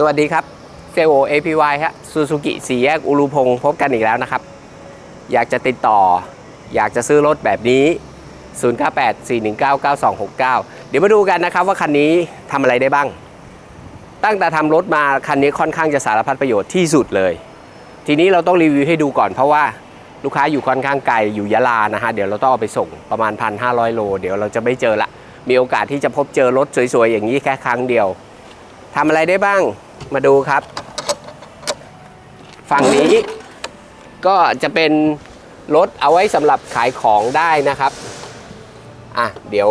สวัสดีครับเซลโอ APY ฮะซูซูกิสี่แยกอุรุพงศ์พบกันอีกแล้วนะครับ อยากจะติดต่อ อยากจะซื้อรถแบบนี้ 098 419 9269 เดี๋ยวมาดูกันนะครับว่าคันนี้ทำอะไรได้บ้าง ตั้งแต่ทำรถมาคันนี้ค่อนข้างจะสารพัดประโยชน์ที่สุดเลย ทีนี้เราต้องรีวิวให้ดูก่อนเพราะว่าลูกค้าอยู่ค่อนข้างไกลอยู่ยะลานะฮะเดี๋ยวเราต้องเอาไปส่งประมาณ 1,500 โล เดี๋ยวเราจะไม่เจอละมีโอกาสที่จะพบเจอรถสวยๆ อย่างนี้แค่ครั้งเดียวทำอะไรได้บ้าง มาดูครับ ฝั่งนี้ก็จะเป็นรถเอาไว้สำหรับขายของได้นะครับ อะ เดี๋ยว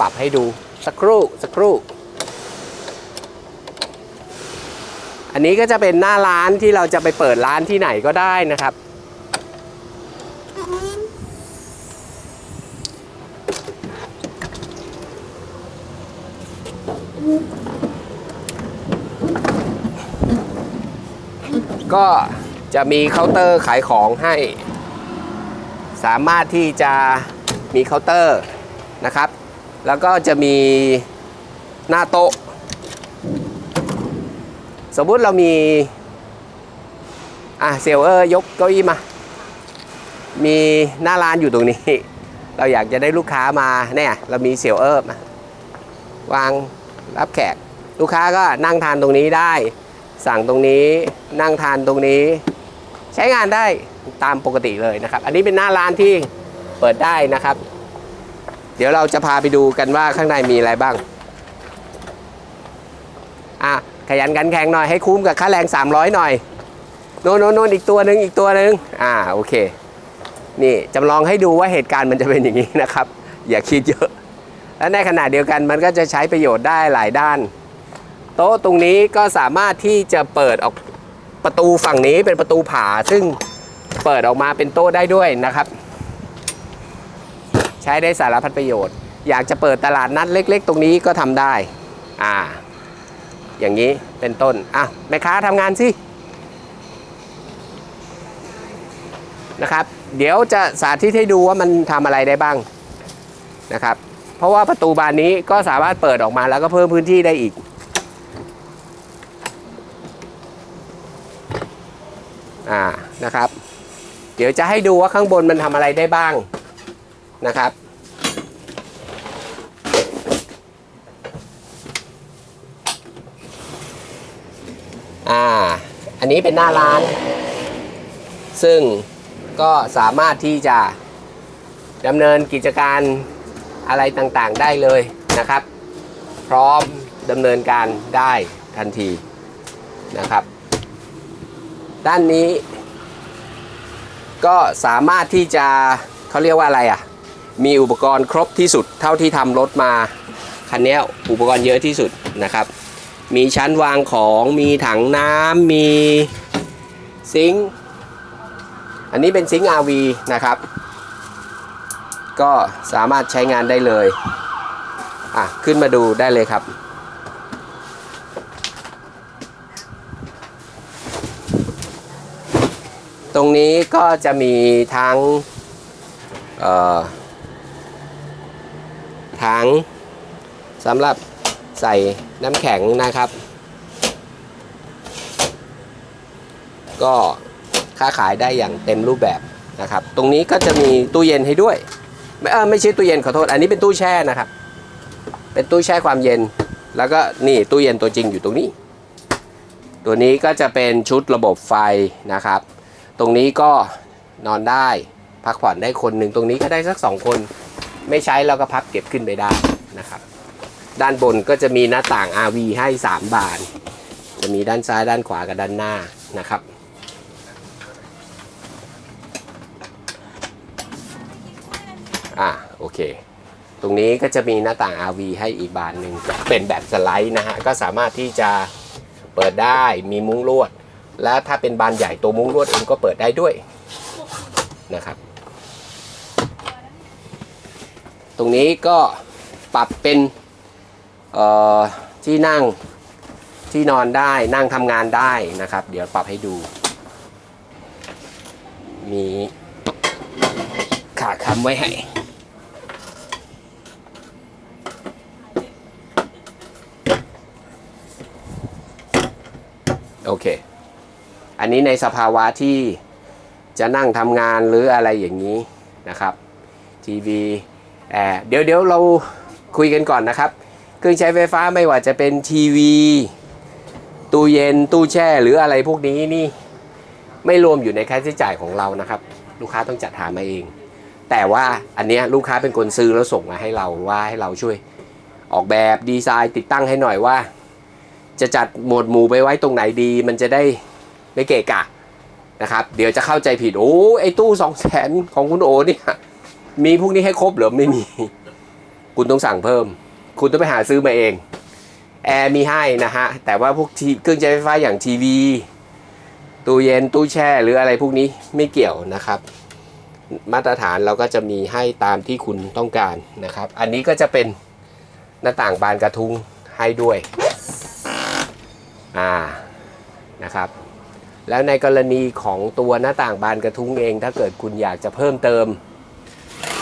ปรับให้ดูสักครู่สักครู่ อันนี้ก็จะเป็นหน้าร้านที่เราจะไปเปิดร้านที่ไหนก็ได้นะครับ ก็จะมีเคาน์เตอร์ขายของให้ สามารถที่จะมีเคาน์เตอร์นะครับ แล้วก็จะมีหน้าโต๊ะ สมมุติเรามี อะเซลเออร์ยกเก้าอี้มา มีหน้าร้านอยู่ตรงนี้ เราอยากจะได้ลูกค้ามาเนี่ยเรามีเซลเออร์มาวางรับแขก ลูกค้าก็นั่งทานตรงนี้ได้ สั่งตรงนี้นั่งทานตรงนี้ ใช้งานได้ตามปกติเลยนะครับ อันนี้เป็นหน้าร้านที่เปิดได้นะครับ เดี๋ยวเราจะพาไปดูกันว่าข้างในมีอะไรบ้าง อะขยันกันแข่งหน่อยให้คุ้มกับค่าแรง 300 หน่อย โน่นโน่นโน่นอีกตัวหนึ่งอีกตัวหนึ่งอ่าโอเค นี่จำลองให้ดูว่าเหตุการณ์มันจะเป็นอย่างนี้นะครับ อย่าคิดเยอะ และในขณะเดียวกันมันก็จะใช้ประโยชน์ได้หลายด้าน โต๊ะตรงนี้ก็สามารถที่จะเปิดออกประตูฝั่งนี้เป็นประตูผา ซึ่งเปิดออกมาเป็นโต๊ะได้ด้วยนะครับ ใช้ได้สารพัดประโยชน์ อยากจะเปิดตลาดนัดเล็ก ๆ ตรงนี้ก็ทำได้ อ่า อย่างนี้เป็นต้น อะแม่ค้าทำงานสินะครับ เดี๋ยวจะสาธิตให้ดูว่ามันทำอะไรได้บ้างนะครับ เพราะว่าประตูบานนี้ก็สามารถเปิดออกมาแล้วก็เพิ่มพื้นที่ได้อีก อ่า นะครับ เดี๋ยวจะให้ดูว่าข้างบนมันทำอะไรได้บ้างนะครับ อ่า อันนี้เป็นหน้าร้าน ซึ่งก็สามารถที่จะดำเนินกิจการอะไรต่างๆได้เลยนะครับ พร้อมดำเนินการได้ทันทีนะครับ ด้านนี้ ก็สามารถที่จะเขาเรียกว่าอะไรอะ มีอุปกรณ์ครบที่สุดเท่าที่ทำรถมา คันนี้อุปกรณ์เยอะที่สุดนะครับ มีชั้นวางของมีถังน้ำมีซิงค์อันนี้เป็นซิงค์ RV นะครับ ก็สามารถใช้งานได้เลย อะ ขึ้นมาดูได้เลยครับ ตรงนี้ก็จะมีทั้งถังสำหรับใส่น้ำแข็งนะครับ ก็ค้าขายได้อย่างเต็มรูปแบบนะครับ ตรงนี้ก็จะมีตู้เย็นให้ด้วยไม่เออไม่ใช่ตู้เย็นขอโทษ อันนี้เป็นตู้แช่นะครับ เป็นตู้แช่ความเย็น แล้วก็นี่ตู้เย็นตัวจริงอยู่ตรงนี้ ตัวนี้ก็จะเป็นชุดระบบไฟนะครับ ตรงนี้ก็นอนได้ พักผ่อนได้คนหนึ่งตรงนี้ก็ได้สักสองคน ไม่ใช้เราก็พับเก็บขึ้นไปได้นะครับ ด้านบนก็จะมีหน้าต่าง RV ให้ 3 บาน จะมีด้านซ้ายด้านขวากับด้านหน้านะครับ อ่าโอเค ตรงนี้ก็จะมีหน้าต่าง RV ให้อีกบานหนึ่งเป็นแบบสไลด์นะฮะ ก็สามารถที่จะเปิดได้มีมุ้งลวด และถ้าเป็นบานใหญ่ตัวมุ้งลวดเองก็เปิดได้ด้วยนะครับ ตรงนี้ก็ปรับเป็นที่นั่งที่นอนได้นั่งทำงานได้นะครับ เดี๋ยวปรับให้ดู มีขาค้ำไว้ให้โอเค อันนี้ในสภาวะที่จะนั่งทำงานหรืออะไรอย่างนี้นะครับทีวีแอร์เดี๋ยวเดี๋ยวเราคุยกันก่อนนะครับ เครื่องใช้ไฟฟ้าไม่ว่าจะเป็นทีวี ตู้เย็นตู้แช่หรืออะไรพวกนี้นี่ ไม่รวมอยู่ในค่าใช้จ่ายของเรานะครับ ลูกค้าต้องจัดหามาเอง แต่ว่าอันเนี้ยลูกค้าเป็นคนซื้อแล้วส่งมาให้เราว่าให้เราช่วย ออกแบบดีไซน์ติดตั้งให้หน่อยว่า จะจัดหมวดหมู่ไปไว้ตรงไหนดี มันจะได้ ไม่เกะกะนะครับเดี๋ยวจะเข้าใจผิดโอ้ไอ้ตู้สองแสนของคุณโอเนี่ยมีพวกนี้ให้ครบหรือไม่มี คุณต้องสั่งเพิ่ม คุณต้องไปหาซื้อมาเองแอร์มีให้นะฮะแต่ว่าพวกเครื่องใช้ไฟฟ้าอย่างทีวีตู้เย็นตู้แช่หรืออะไรพวกนี้ไม่เกี่ยวนะครับ มาตรฐานเราก็จะมีให้ตามที่คุณต้องการนะครับ อันนี้ก็จะเป็นหน้าต่างบานกระทุ้งให้ด้วยอ่านะครับ แล้วในกรณีของตัวหน้าต่างบานกระทุ้งเอง ถ้าเกิดคุณอยากจะเพิ่มเติม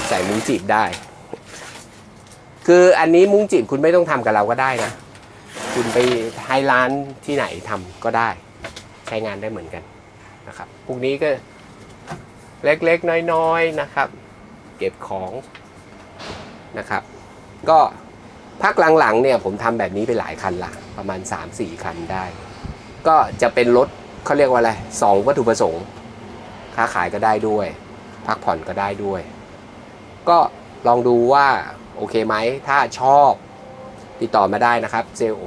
ใส่มุ้งจีบได้ คืออันนี้มุ้งจีบคุณไม่ต้องทำกับเราก็ได้นะ คุณไปให้ร้านที่ไหนทำก็ได้ ใช้งานได้เหมือนกันนะครับ พวกนี้ก็เล็กๆ น้อยๆนะครับ เก็บของนะครับ ก็พักหลังๆเนี่ยผมทำแบบนี้ไปหลายคันละประมาณ 3-4 คันได้ ก็จะเป็นรถ เขาเรียกว่าอะไรสองวัตถุประสงค์ ค้าขายก็ได้ด้วย พักผ่อนก็ได้ด้วย ก็ลองดูว่า โอเคไหม ถ้าชอบติดต่อมาได้นะครับเซลโอ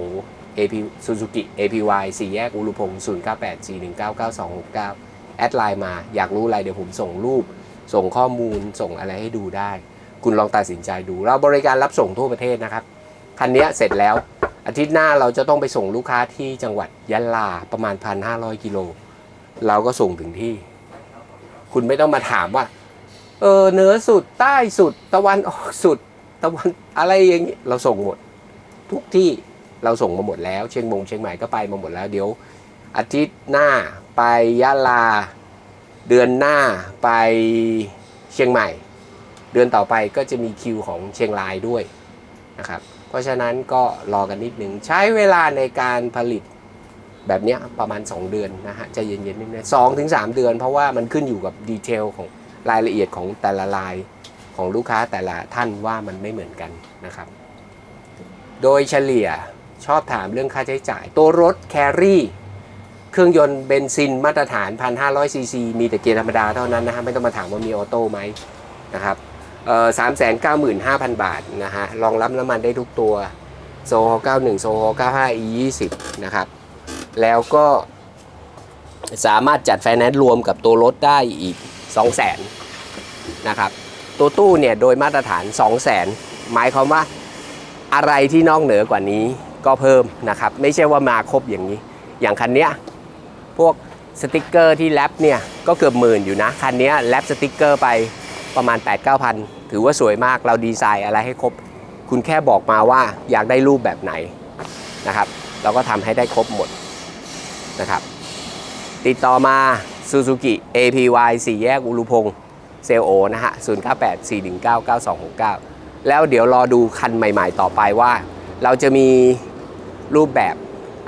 AP Suzuki APY 4 แยกอุรุพงศ์098 419 9269 แอดไลน์มา อยากรู้อะไรเดี๋ยวผมส่งรูป ส่งข้อมูล ส่งอะไรให้ดูได้ คุณลองตัดสินใจดู เราบริการรับส่งทั่วประเทศนะครับ คันนี้เสร็จแล้ว อาทิตย์หน้าเราจะต้องไปส่งลูกค้าที่จังหวัดยะลาประมาณ 1,500 กิโล เราก็ส่งถึงที่ คุณไม่ต้องมาถามว่า เออเหนือสุดใต้สุด ตะวันออกสุด ตะวันอะไรอย่างนี้เราส่งหมด ทุกที่เราส่งมาหมดแล้ว เชียงมงเชียงใหม่ก็ไปมาหมดแล้วเดี๋ยว อาทิตย์หน้าไปยะลา เดือนหน้าไปเชียงใหม่ เดือนต่อไปก็จะมีคิวของเชียงรายด้วยนะครับ เพราะฉะนั้นก็รอกันนิดหนึ่งใช้เวลาในการผลิตแบบนี้ประมาณ 2 เดือนนะฮะจะเย็นๆนิดนึงสองถึงสามเดือน เพราะว่ามันขึ้นอยู่กับดีเทลของรายละเอียดของแต่ละลายของลูกค้าแต่ละท่านว่ามันไม่เหมือนกันนะครับ โดยเฉลี่ยชอบถามเรื่องค่าใช้จ่าย ตัวรถแครี่เครื่องยนต์เบนซินมาตรฐาน 1,500ซีซีมีแต่เกียร์ธรรมดาเท่านั้นนะฮะไม่ต้องมาถามว่ามีออโต้ไหมนะครับ สามแสนเก้าหมื่นห้าพันบาทนะฮะรองรับน้ำมันได้ทุกตัวโซฮอ91 โซฮอ95 e 20นะครับ แล้วก็สามารถจัดไฟแนนซ์รวมกับตัวรถได้อีก 2 0 0 0 0นนะครับ ตัวตู้เนี่ยโดยมาตรฐาน 2 0 0 0 0 0 หมายความว่าอะไรที่นอกเหนือกว่านี้ก็เพิ่มนะครับ ไม่ใช่ว่ามาครบอย่างนี้ อย่างคันเนี้ยพวกสติกเกอร์ที่แรปเนี่ยก็เกือบหมื่นอยู่นะ คันเนี้ยแรปสติกเกอร์ไป ประมาณ 8 9 0 0 0 ถือว่าสวยมากเราดีไซน์อะไรให้ครบ คุณแค่บอกมาว่าอยากได้รูปแบบไหนนะครับ เราก็ทำให้ได้ครบหมดนะครับ ติดต่อมา Suzuki APY 4 แยกอุรุพงศ์เซลโอนะฮะ 098 419 9269 แล้วเดี๋ยวรอดูคันใหม่ๆต่อไปว่า เราจะมีรูปแบบ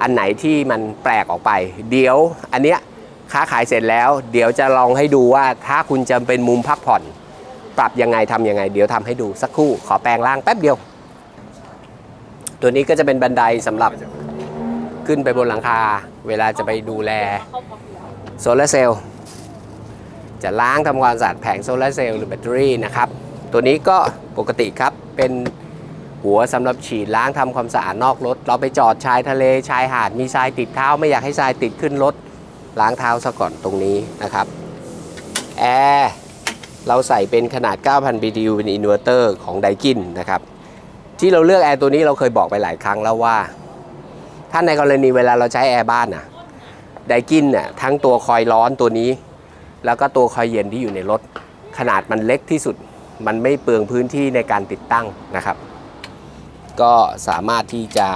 อันไหนที่มันแปลกออกไป เดี๋ยวอันเนี้ยค้าขายเสร็จแล้ว เดี๋ยวจะลองให้ดูว่าถ้าคุณจะเป็นมุมพักผ่อน ปรับยังไงทำยังไง เดี๋ยวทำให้ดูสักครู่ขอแปลงร่างแป๊บเดียว ตัวนี้ก็จะเป็นบันไดสำหรับขึ้นไปบนหลังคา เวลาจะไปดูแลโซลาร์เซลล์จะล้างทำความสะอาดแผงโซลาร์เซลล์หรือแบตเตอรี่นะครับ ตัวนี้ก็ปกติครับเป็นหัวสำหรับฉีดล้างทำความสะอาดนอกรถ เราไปจอดชายทะเลชายหาดมีทรายติดเท้า ไม่อยากให้ทรายติดขึ้นรถล้างเท้าซะก่อนตรงนี้นะครับแอร์ เราใส่เป็นขนาด 9,000 BTU เป็นอินเวอร์เตอร์ของไดกินนะครับ ที่เราเลือกแอร์ตัวนี้เราเคยบอกไปหลายครั้งแล้วว่า ถ้าในกรณีเวลาเราใช้แอร์บ้านน่ะไดกินเนี่ยทั้งตัวคอยร้อนตัวนี้ แล้วก็ตัวคอยเย็นที่อยู่ในรถ ขนาดมันเล็กที่สุด มันไม่เปลืองพื้นที่ในการติดตั้งนะครับ ก็สามารถที่จะ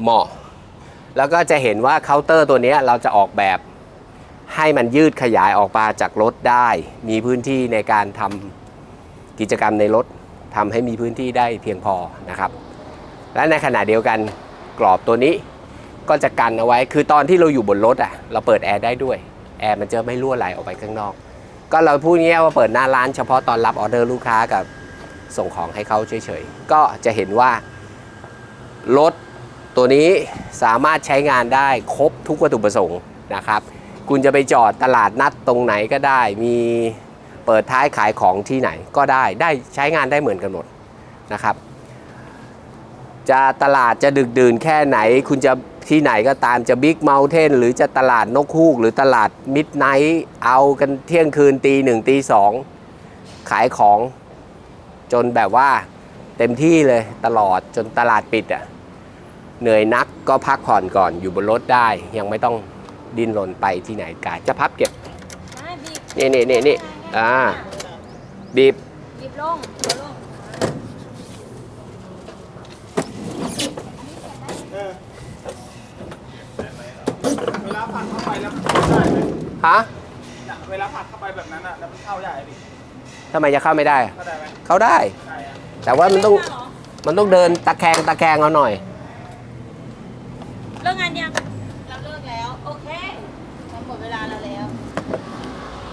เหมาะ แล้วก็จะเห็นว่าเคาน์เตอร์ตัวนี้เราจะออกแบบ ให้มันยืดขยายออกมาจากรถได้ มีพื้นที่ในการทำกิจกรรมในรถทำให้มีพื้นที่ได้เพียงพอนะครับ และในขณะเดียวกันกรอบตัวนี้ก็จะกันเอาไว้ คือตอนที่เราอยู่บนรถอะเราเปิดแอร์ได้ด้วย แอร์มันจะไม่รั่วไหลออกไปข้างนอก ก็เราพูดง่ายว่าเปิดหน้าร้านเฉพาะตอนรับออเดอร์ลูกค้ากับส่งของให้เขาเฉยๆ ก็จะเห็นว่ารถตัวนี้สามารถใช้งานได้ครบทุกวัตถุประสงค์นะครับ คุณจะไปจอดตลาดนัดตรงไหนก็ได้ มีเปิดท้ายขายของที่ไหนก็ได้ได้ใช้งานได้เหมือนกันหมดนะครับ จะตลาดจะดึกดื่นแค่ไหน คุณจะที่ไหนก็ตามจะบิ๊กเม t เทนหรือจะตลาดนกฮูก หรือตลาดมิดไนท์เอากันเที่ยงคืนตีหนึ่งตีสองขายของจนแบบว่าเต็มที่เลยตลอดจนตลาดปิดอะเหนื่อยนักก็พักผ่อนก่อนอยู่บนรถได้ยังไม่ต้อง ดิ้นรนไปที่ไหนกาจะพับเก็บได้บีบนี่นี่นี่นี่อ่าบีบบีบลงเดี๋ยวลงเวลาผัดเข้าไปแล้วมันเข้าได้ไหมฮะเนี่ยเวลาผัดเข้าไปแบบนั้นอะแล้วมันเข้าได้ดิทำไมจะเข้าไม่ได้ เข้าได้ไหมเข้าได้ ได้อะแต่ว่ามันต้องมันต้องเดินตะแคงตะแคงเอาหน่อย เลิกงานยัง เราเลิกแล้ว โอเคมันหมดเวลาเราแล้ว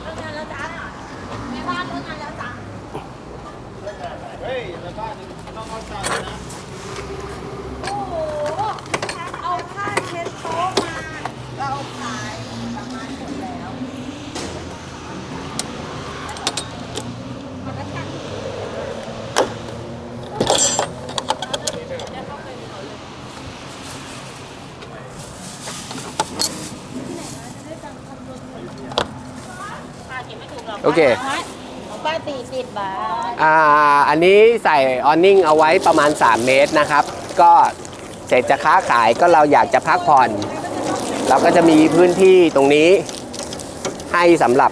เลิกงานแล้วจ้าแม่บ้านเลิกงานแล้วจ้า เฮ้ยแล้วบ้านนี่ต้องเข้าใจนะ โอ้โห เอาผ้าเช็ดโต๊ะมา เราขายประมาณหมดแล้วมันก็ช่าง ป้ากินไม่ถูกหรอก โอเค ของป้าตีสิบบาทอ่า อันนี้ใส่ออนนิ่งเอาไว้ประมาณ 3 เมตรนะครับ ก็เสร็จจะค้าขายก็เราอยากจะพักผ่อน เราก็จะมีพื้นที่ตรงนี้ให้สำหรับ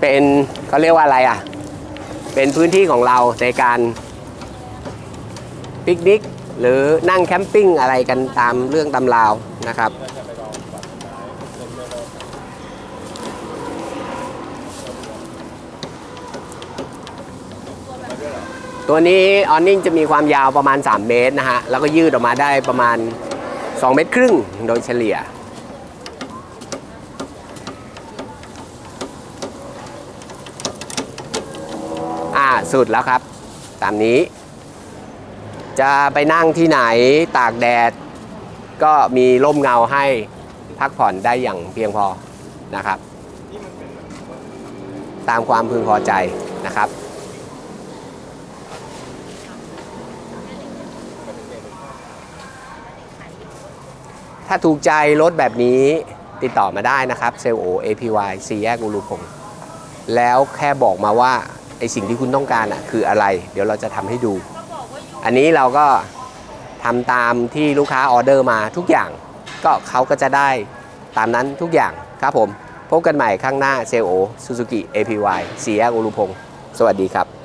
เป็นเขาเรียกว่าอะไรอะ เป็นพื้นที่ของเราในการปิกนิก หรือนั่งแคมปิ้งอะไรกันตามเรื่องตำราวนะครับ ตัวนี้ออนนิ่งจะมีความยาวประมาณ 3 เมตรนะฮะ แล้วก็ยืดออกมาได้ประมาณ 2 เมตรครึ่งโดยเฉลี่ย อ่าสุดแล้วครับ ตามนี้ จะไปนั่งที่ไหนตากแดด ก็มีร่มเงาให้พักผ่อนได้อย่างเพียงพอนะครับ ตามความพึงพอใจนะครับ ถ้าถูกใจรถแบบนี้ติดต่อมาได้นะครับเซลโอ APY สี่แยกอุรุพงศ์แล้วแค่บอกมาว่าไอสิ่งที่คุณต้องการอะคืออะไร เดี๋ยวเราจะทำให้ดู อันนี้เราก็ทำตามที่ลูกค้าออเดอร์มาทุกอย่างก็เขาก็จะได้ตามนั้นทุกอย่างครับผม พบกันใหม่ข้างหน้าเซลโอซูซูกิ APY สี่แยกอุรุพงศ์สวัสดีครับ